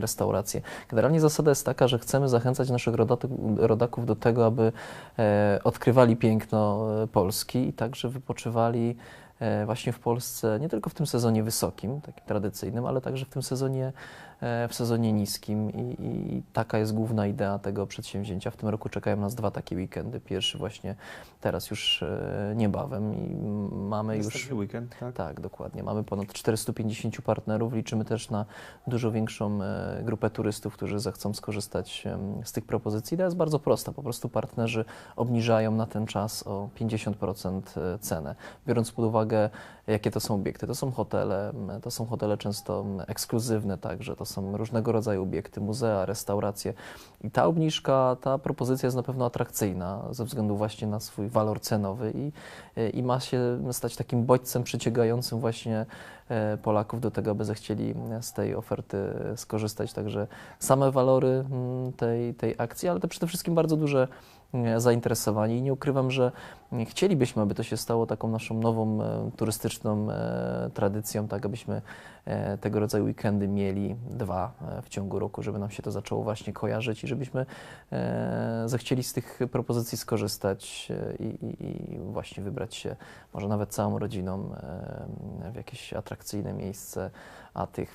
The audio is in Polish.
restauracje. Generalnie zasada jest taka, że chcemy zachęcać naszych rodaków, do tego, aby e, odkrywali piękno e, Polski i także wypoczywali właśnie w Polsce, nie tylko w tym sezonie wysokim, takim tradycyjnym, ale także w tym sezonie, e, w sezonie niskim I, i taka jest główna idea tego przedsięwzięcia. W tym roku czekają nas dwa takie weekendy. Pierwszy właśnie teraz już e, niebawem i mamy już... Następny weekend, tak? Tak, dokładnie. Mamy ponad 450 partnerów. Liczymy też na dużo większą e, grupę turystów, którzy zechcą skorzystać z tych propozycji. Idea jest bardzo prosta. Po prostu partnerzy obniżają na ten czas o 50% cenę. Biorąc pod uwagę, jakie to są obiekty. To są hotele, to są hotele często ekskluzywne także, to są różnego rodzaju obiekty, muzea, restauracje. I ta obniżka, ta propozycja jest na pewno atrakcyjna ze względu właśnie na swój walor cenowy i, i ma się stać takim bodźcem przyciągającym właśnie e, Polaków do tego, aby zechcieli z tej oferty skorzystać. Także same walory mm, tej, tej akcji, ale to przede wszystkim bardzo duże e, zainteresowanie i nie ukrywam, że chcielibyśmy, aby to się stało taką naszą nową e, turystyczną e, tradycją, tak abyśmy e, tego rodzaju weekendy mieli dwa e, w ciągu roku, żeby nam się to zaczęło właśnie kojarzyć i żebyśmy zechcieli z tych propozycji skorzystać i, i, właśnie wybrać się może nawet całą rodziną w jakieś atrakcyjne miejsce, a tych